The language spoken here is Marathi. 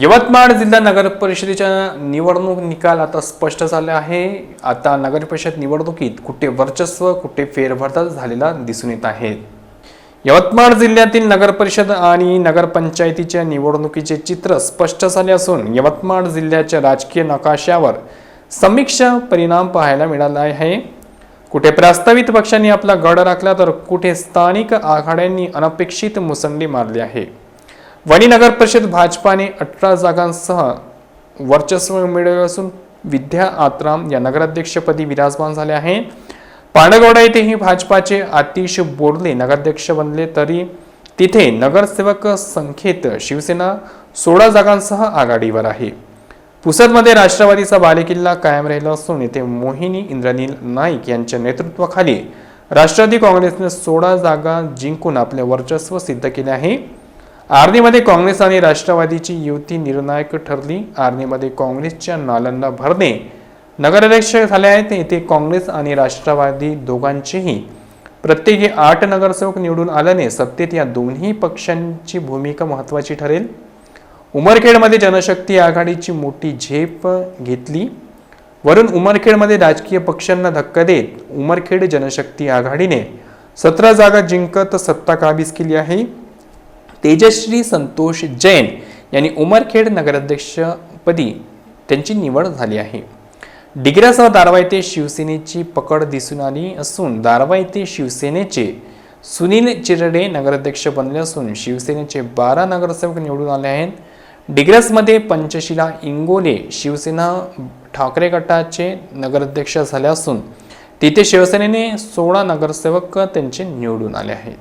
यवतमाळ जिल्हा नगर परिषदेच्या निवडणूक निकाल आता स्पष्ट झाले आहे. आता नगर परिषद निवडणुकीत कुठे वर्चस्व कुठे फेरबदल झालेला दिसून येत आहे. यवतमाळ जिल्ह्यातील नगर परिषद आणि नगरपंचायतीच्या निवडणुकीचे चित्र स्पष्ट झाले असून यवतमाळ जिल्ह्याच्या राजकीय नकाशावर समीक्षा परिणाम पाहायला मिळाला आहे. कुठे प्रस्तावित पक्षांनी आपला गड राखला तर कुठे स्थानिक आघाड्यांनी अनपेक्षित मुसंडी मारली आहे. वणी नगर परिषद भाजपाने अठरा जागांसह वर्चस्व मिळवले असून विद्या आत्राम या नगराध्यक्षपदी विराजमान झाले आहे. पांडगौडा येथेही भाजपाचे आतिश बोरले नगराध्यक्ष बनले. तरी तिथे नगरसेवक संख्येत शिवसेना सोळा जागांसह आघाडीवर आहे. पुसदमध्ये राष्ट्रवादीचा बालेकिल्ला कायम राहिला असून येथे मोहिनी इंद्रनील नाईक यांच्या नेतृत्वाखाली राष्ट्रवादी काँग्रेसने सोळा जागा जिंकून आपले वर्चस्व सिद्ध केले आहे. आर्नीमध्ये काँग्रेस आणि राष्ट्रवादीची युती निर्णायक ठरली. आर्नीमध्ये काँग्रेसच्या नालंदा भरणे नगराध्यक्ष झाले आहेत. येथे काँग्रेस आणि राष्ट्रवादी दोघांचेही प्रत्येकी आठ नगरसेवक निवडून आल्याने सत्तेत या दोन्ही पक्षांची भूमिका महत्त्वाची ठरेल. उमरखेडमध्ये जनशक्ती आघाडीची मोठी झेप घेतली. वरून उमरखेडमध्ये राजकीय पक्षांना धक्का देत उमरखेड जनशक्ती आघाडीने सतरा जागा जिंकत सत्ता काबीज केली आहे. तेजश्री संतोष जैन यांनी उमरखेड नगराध्यक्षपदी त्यांची निवड झाली आहे. डिग्र्यासह दारवा येथे शिवसेनेची पकड दिसून आली असून दारवा येथे शिवसेनेचे सुनील चिरडे नगराध्यक्ष बनले असून शिवसेनेचे बारा नगरसेवक निवडून आले आहेत. डिग्रसमध्ये पंचशिला इंगोले शिवसेना ठाकरे गटाचे नगराध्यक्ष झाले असून तिथे शिवसेनेने सोळा नगरसेवक त्यांचे निवडून आले आहेत.